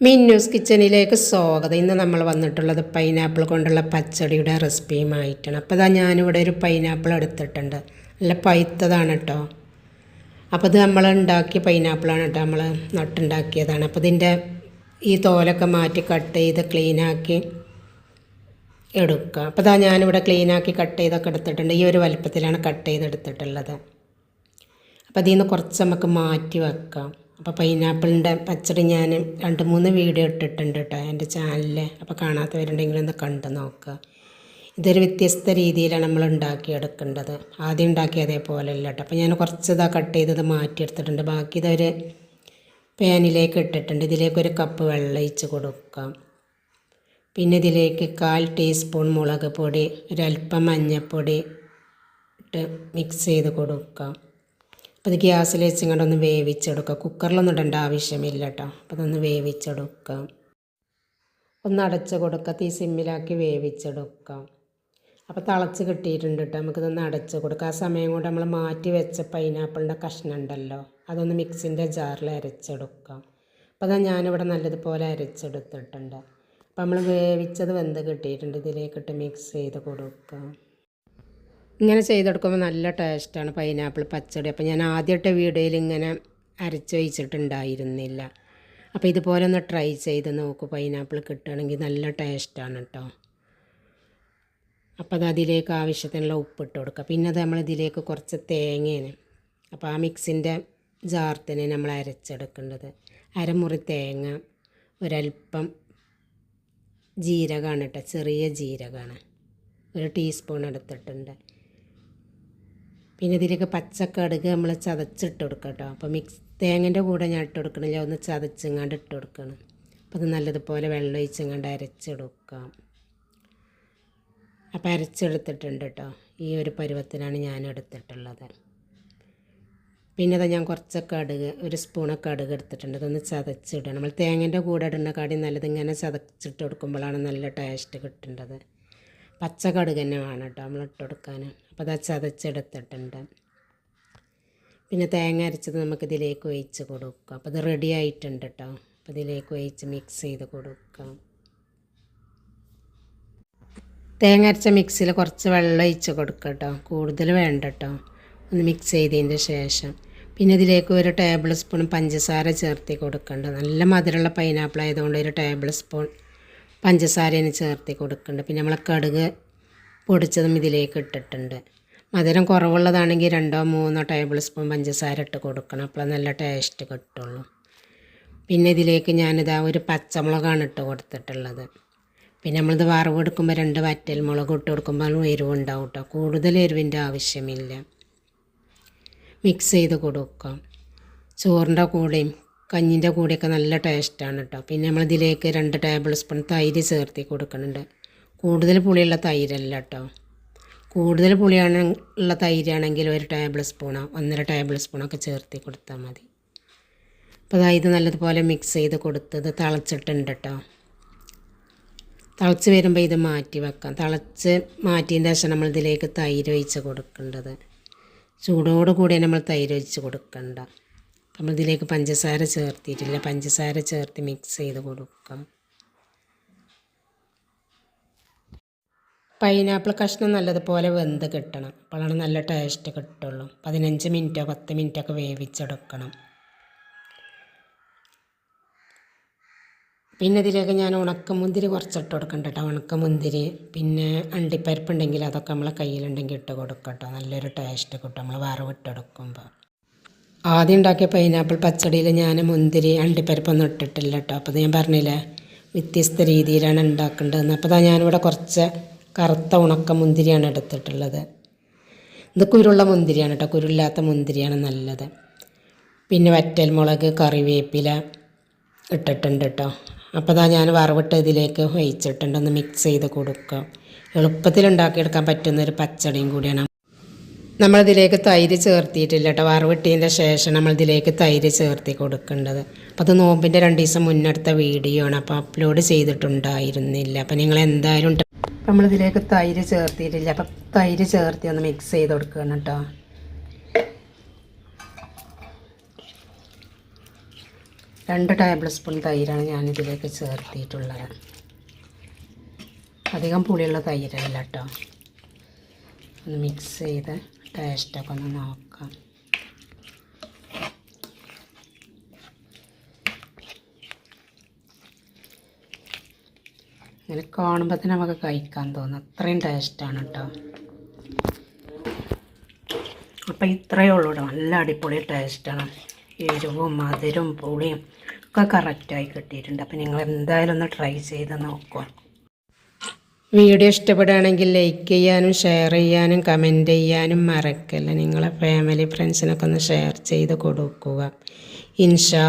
മിന്നൂസ് കിച്ചണിലേക്ക് സ്വാഗതം. ഇന്ന് നമ്മൾ വന്നിട്ടുള്ളത് പൈനാപ്പിൾ കൊണ്ടുള്ള പച്ചടിയുടെ റെസിപ്പിയുമായിട്ടാണ്. അപ്പോൾ ഇതാ ഞാനിവിടെ ഒരു പൈനാപ്പിൾ എടുത്തിട്ടുണ്ട്. നല്ല പഴുത്തതാണ് കേട്ടോ അപ്പോൾ ഇത് നമ്മൾ ഉണ്ടാക്കിയ പൈനാപ്പിളാണ് കേട്ടോ നമ്മൾ നട്ടുണ്ടാക്കിയതാണ്. അപ്പോൾ ഇതിന്റെ ഈ തോലൊക്കെ മാറ്റി കട്ട് ചെയ്ത് ക്ലീനാക്കി എടുക്കുക. അപ്പോൾ ഇതാ ഞാനിവിടെ ക്ലീനാക്കി കട്ട് ചെയ്തൊക്കെ എടുത്തിട്ടുണ്ട്. ഈ ഒരു വലുപ്പത്തിലാണ് കട്ട് ചെയ്തെടുത്തിട്ടുള്ളത്. അപ്പോൾ അതിൽ നിന്ന് കുറച്ച് നമുക്ക് മാറ്റി വെക്കാം. അപ്പോൾ പൈനാപ്പിളിന്റെ പച്ചടി ഞാൻ രണ്ട് മൂന്ന് വീഡിയോ ഇട്ടിട്ടുണ്ട് കേട്ടോ എന്റെ ചാനലിൽ അപ്പോൾ കാണാത്തവരുണ്ടെങ്കിൽ ഒന്ന് കണ്ടു നോക്കുക ഇതൊരു വ്യത്യസ്ത രീതിയിലാണ് നമ്മൾ ഉണ്ടാക്കിയെടുക്കേണ്ടത്. ആദ്യം ഉണ്ടാക്കിയ അതേപോലെ അല്ല കേട്ടോ അപ്പോൾ ഞാൻ കുറച്ച് ഇതാ കട്ട് ചെയ്തത് മാറ്റിയെടുത്തിട്ടുണ്ട്. ബാക്കി ഇതൊരു പാനിലേക്ക് ഇട്ടിട്ടുണ്ട്. ഇതിലേക്ക് ഒരു കപ്പ് വെള്ളം ഒഴിച്ച് കൊടുക്കാം. പിന്നെ ഇതിലേക്ക് കാൽ ടീസ്പൂൺ മുളക് പൊടി ഒരല്പം മഞ്ഞൾപ്പൊടി ഇട്ട് മിക്സ് ചെയ്ത് കൊടുക്കാം. അപ്പോൾ ഇത് ഗ്യാസിൽ വെച്ചിങ്ങോട്ട് ഒന്ന് വേവിച്ചെടുക്കുക കുക്കറിലൊന്നും ഇടേണ്ട ആവശ്യമില്ല കേട്ടോ അപ്പോൾ അതൊന്ന് വേവിച്ചെടുക്കാം. ഒന്ന് അടച്ച് കൊടുക്കുക തീ സിമ്മിലാക്കി വേവിച്ചെടുക്കാം. അപ്പോൾ തിളച്ച് കിട്ടിയിട്ടുണ്ട് കേട്ടോ നമുക്കിതൊന്ന് അടച്ച് കൊടുക്കുക ആ സമയം കൊണ്ട് നമ്മൾ മാറ്റി വെച്ച പൈനാപ്പിളിന്റെ കഷ്ണം ഉണ്ടല്ലോ അതൊന്ന് മിക്സിന്റെ ജാറിൽ അരച്ചെടുക്കാം. അപ്പോൾ അതാ ഞാനിവിടെ നല്ലതുപോലെ അരച്ചെടുത്തിട്ടുണ്ട്. അപ്പോൾ നമ്മൾ വേവിച്ചത് വെന്ത് കിട്ടിയിട്ടുണ്ട്. ഇതിലേക്കിട്ട് മിക്സ് ചെയ്ത് കൊടുക്കാം. ഇങ്ങനെ ചെയ്തെടുക്കുമ്പോൾ നല്ല ടേസ്റ്റാണ് പൈനാപ്പിൾ പച്ചടി. അപ്പോൾ ഞാൻ ആദ്യത്തെ വീഡിയോയിൽ ഇങ്ങനെ അരച്ചൊഴിച്ചിട്ടുണ്ടായിരുന്നില്ല അപ്പോൾ ഇതുപോലെ ഒന്ന് ട്രൈ ചെയ്ത് നോക്കൂ. പൈനാപ്പിൾ കിട്ടുകയാണെങ്കിൽ നല്ല ടേസ്റ്റാണ് കേട്ടോ. അപ്പോൾ അത് അതിലേക്ക് ആവശ്യത്തിനുള്ള ഉപ്പിട്ട് കൊടുക്കുക. പിന്നെ അത് നമ്മൾ ഇതിലേക്ക് കുറച്ച് തേങ്ങയാണ്. അപ്പോൾ ആ മിക്സിന്റെ ജാർത്തിന് നമ്മൾ അരച്ചെടുക്കേണ്ടത്. അരമുറി തേങ്ങ ഒരൽപ്പം ജീരകമാണ് കേട്ടോ. ചെറിയ ജീരകമാണ്. ഒരു ടീസ്പൂൺ എടുത്തിട്ടുണ്ട്. പിന്നെ ഇതിലേക്ക് പച്ചക്കടുക് നമ്മൾ ചതച്ചിട്ട് കൊടുക്കുക കേട്ടോ. അപ്പോൾ മിക്സ് തേങ്ങന്റെ കൂടെ ഞാൻ ഇട്ട് കൊടുക്കണില്ല ഒന്ന് ചതച്ചിങ്ങാണ്ട് ഇട്ട് കൊടുക്കണം. അപ്പോൾ അത് നല്ലതുപോലെ വെള്ളം ഒഴിച്ചിങ്ങാണ്ട് അരച്ചെടുക്കാം അപ്പോൾ അരച്ചെടുത്തിട്ടുണ്ട് കേട്ടോ. ഈ ഒരു പരുവത്തിനാണ് ഞാൻ എടുത്തിട്ടുള്ളത്. പിന്നെ അത് ഞാൻ കുറച്ച് കടുക് ഒരു സ്പൂണ് കടുക് എടുത്തിട്ടുണ്ട്. അതൊന്ന് ചതച്ചിടണം. നമ്മൾ തേങ്ങന്റെ കൂടെ ഇടുന്ന കടി നല്ലത് ഇങ്ങനെ ചതച്ചിട്ട് കൊടുക്കുമ്പോഴാണ് നല്ല ടേസ്റ്റ് കിട്ടേണ്ടത്. പച്ച കടുക് തന്നെ വേണം കേട്ടോ നമ്മൾ ഇട്ട് കൊടുക്കാൻ. അപ്പോൾ അത് ചതച്ചെടുത്തിട്ടുണ്ട്. പിന്നെ തേങ്ങ അരച്ചത് നമുക്ക് ഇതിലേക്ക് ഒഴിച്ച് കൊടുക്കാം. അപ്പോൾ ഇത് റെഡി ആയിട്ടുണ്ട് കേട്ടോ അപ്പോൾ ഇതിലേക്ക് ഒഴിച്ച് മിക്സ് ചെയ്ത് കൊടുക്കാം. തേങ്ങ അരച്ച മിക്സിയിൽ കുറച്ച് വെള്ളം ഒഴിച്ച് കൊടുക്കുക കേട്ടോ കൂടുതൽ വേണ്ട കേട്ടോ ഒന്ന് മിക്സ് ചെയ്തതിന്റെ ശേഷം. പിന്നെ ഇതിലേക്ക് ഒരു ടേബിൾ സ്പൂൺ പഞ്ചസാര ചേർത്തി കൊടുക്കേണ്ട. നല്ല മധുരമുള്ള പൈനാപ്പിൾ ആയതുകൊണ്ട് ഒരു ടേബിൾ സ്പൂൺ പഞ്ചസാരയാണ് ചേർത്തി കൊടുക്കേണ്ടത് പിന്നെ നമ്മൾ കടുക് പൊടിച്ചതും ഇതിലേക്ക് ഇട്ടിട്ടുണ്ട്. മധുരം കുറവുള്ളതാണെങ്കിൽ രണ്ടോ മൂന്നോ ടേബിൾ സ്പൂൺ പഞ്ചസാര ഇട്ട് കൊടുക്കണം. അപ്പോൾ നല്ല ടേസ്റ്റ് കിട്ടുള്ളൂ. പിന്നെ ഇതിലേക്ക് ഞാനിതാ ഒരു പച്ചമുളകാണ് ഇട്ട് കൊടുത്തിട്ടുള്ളത്. പിന്നെ നമ്മളിത് വറവ് എടുക്കുമ്പോൾ രണ്ട് വറ്റൽ മുളക് ഇട്ട് കൊടുക്കുമ്പോൾ എരിവുണ്ടാവും കേട്ടോ കൂടുതൽ എരിവിന്റെ ആവശ്യമില്ല. മിക്സ് ചെയ്ത് കൊടുക്കാം. ചോറിന്റെ കൂടെയും കഞ്ഞിന്റെ കൂടെയൊക്കെ നല്ല ടേസ്റ്റാണ് കേട്ടോ പിന്നെ നമ്മളിതിലേക്ക് രണ്ട് ടേബിൾ സ്പൂൺ തൈര് ചേർത്തി കൊടുക്കുന്നുണ്ട്. കൂടുതൽ പുളിയുള്ള തൈരല്ല കേട്ടോ കൂടുതൽ പുളിയാണ് ഉള്ള തൈരാണെങ്കിൽ ഒരു ടേബിൾ സ്പൂണോ ഒന്നര ടേബിൾ സ്പൂണൊക്കെ ചേർത്ത് കൊടുത്താൽ മതി. അപ്പോൾ അതായത് ഇത് നല്ലതുപോലെ മിക്സ് ചെയ്ത് കൊടുത്തത് തിളച്ചിട്ടുണ്ട് കേട്ടോ തിളച്ച് വരുമ്പോൾ ഇത് മാറ്റി വെക്കാം. തിളച്ച് മാറ്റിയതിന്റെ ശേഷം നമ്മൾ ഇതിലേക്ക് തൈര് ഒഴിച്ച് കൊടുക്കേണ്ടത്. ചൂടോട് കൂടി നമ്മൾ തൈര് ഒഴിച്ച് കൊടുക്കണ്ട. നമ്മൾ ഇതിലേക്ക് പഞ്ചസാര ചേർത്തിട്ടില്ല. പഞ്ചസാര ചേർത്ത് മിക്സ് ചെയ്ത് കൊടുക്കാം. പൈനാപ്പിൾ കഷ്ണം നല്ലതുപോലെ വെന്ത് കിട്ടണം. അപ്പോഴാണ് നല്ല ടേസ്റ്റ് കിട്ടുള്ളൂ. പതിനഞ്ച് മിനിറ്റോ പത്ത് മിനിറ്റോ ഒക്കെ വേവിച്ചെടുക്കണം. പിന്നെ ഇതിലേക്ക് ഞാൻ ഉണക്കമുന്തിരി കുറച്ചിട്ട് കൊടുക്കണ്ട കേട്ടോ. ഉണക്കമുന്തിരി പിന്നെ അണ്ടിപ്പരിപ്പ് ഉണ്ടെങ്കിൽ അതൊക്കെ നമ്മളെ കയ്യിലുണ്ടെങ്കിൽ ഇട്ട് കൊടുക്കട്ടോ നല്ലൊരു ടേസ്റ്റ് കിട്ടും. നമ്മൾ വറവിട്ടെടുക്കുമ്പോൾ ആദ്യം ഉണ്ടാക്കിയ പൈനാപ്പിൾ പച്ചടിയിൽ ഞാൻ മുന്തിരി അണ്ടിപ്പരിപ്പൊന്നും ഇട്ടിട്ടില്ല കേട്ടോ. അപ്പോൾ ഞാൻ പറഞ്ഞില്ലേ? വ്യത്യസ്ത രീതിയിലാണ് ഉണ്ടാക്കേണ്ടതെന്ന്. അപ്പോൾ ഞാനിവിടെ കുറച്ച് കറുത്ത ഉണക്ക മുന്തിരിയാണ് എടുത്തിട്ടുള്ളത്. ഇത് കുരുള്ള മുന്തിരിയാണ് കേട്ടോ. കുരുല്ലാത്ത മുന്തിരിയാണ് നല്ലത്. പിന്നെ വറ്റൽ മുളക് കറിവേപ്പില ഇട്ടിട്ടുണ്ട് കേട്ടോ. അപ്പോൾ അതാ ഞാൻ വറവിട്ട് ഇതിലേക്ക് ഒഴിച്ചിട്ടുണ്ട്. ഒന്ന് മിക്സ് ചെയ്ത് കൊടുക്കുക. എളുപ്പത്തിൽ ഉണ്ടാക്കിയെടുക്കാൻ പറ്റുന്ന ഒരു പച്ചടിയും കൂടിയാണ്. നമ്മളിതിലേക്ക് തൈര് ചേർത്തിയിട്ടില്ല കേട്ടോ. വറവിട്ടതിന്റെ ശേഷം നമ്മളിതിലേക്ക് തൈര് ചേർത്തി കൊടുക്കേണ്ടത്. അപ്പോൾ അത് നോമ്പിന്റെ രണ്ട് ദിവസം മുന്നെടുത്ത വീഡിയോ ആണ്. അപ്പോൾ അപ്ലോഡ് ചെയ്തിട്ടുണ്ടായിരുന്നില്ല. അപ്പോൾ നിങ്ങൾ എന്തായാലും നമ്മളിതിലേക്ക് തൈര് ചേർത്തിട്ടില്ല അപ്പം തൈര് ചേർത്തി ഒന്ന് മിക്സ് ചെയ്ത് കൊടുക്കണം കേട്ടോ രണ്ട് ടേബിൾ സ്പൂൺ തൈരാണ് ഞാനിതിലേക്ക് ചേർത്തിയിട്ടുള്ളത്. അധികം പുളിയുള്ള തൈരല്ല കേട്ടോ ഒന്ന് മിക്സ് ചെയ്ത് ടേസ്റ്റൊക്കെ ഒന്ന് നോക്കാം. ഇങ്ങനെ കാണുമ്പോൾ തന്നെ നമുക്ക് കഴിക്കാൻ തോന്നും. അത്രയും ടേസ്റ്റാണ് കേട്ടോ അപ്പം ഇത്രയേ ഉള്ളൂ നല്ല അടിപൊളി ടേസ്റ്റാണ് എരിവും മധുരവും പുളിയും ഒക്കെ കറക്റ്റായി കിട്ടിയിട്ടുണ്ട്. അപ്പം നിങ്ങൾ എന്തായാലും ഒന്ന് ട്രൈ ചെയ്ത് നോക്കുക വീഡിയോ ഇഷ്ടപ്പെടുകയാണെങ്കിൽ ലൈക്ക് ചെയ്യാനും ഷെയർ ചെയ്യാനും കമന്റ് ചെയ്യാനും മറക്കല്ല. നിങ്ങളെ ഫാമിലി ഫ്രണ്ട്സിനൊക്കെ ഒന്ന് ഷെയർ ചെയ്ത് കൊടുക്കുക. ഇൻഷാ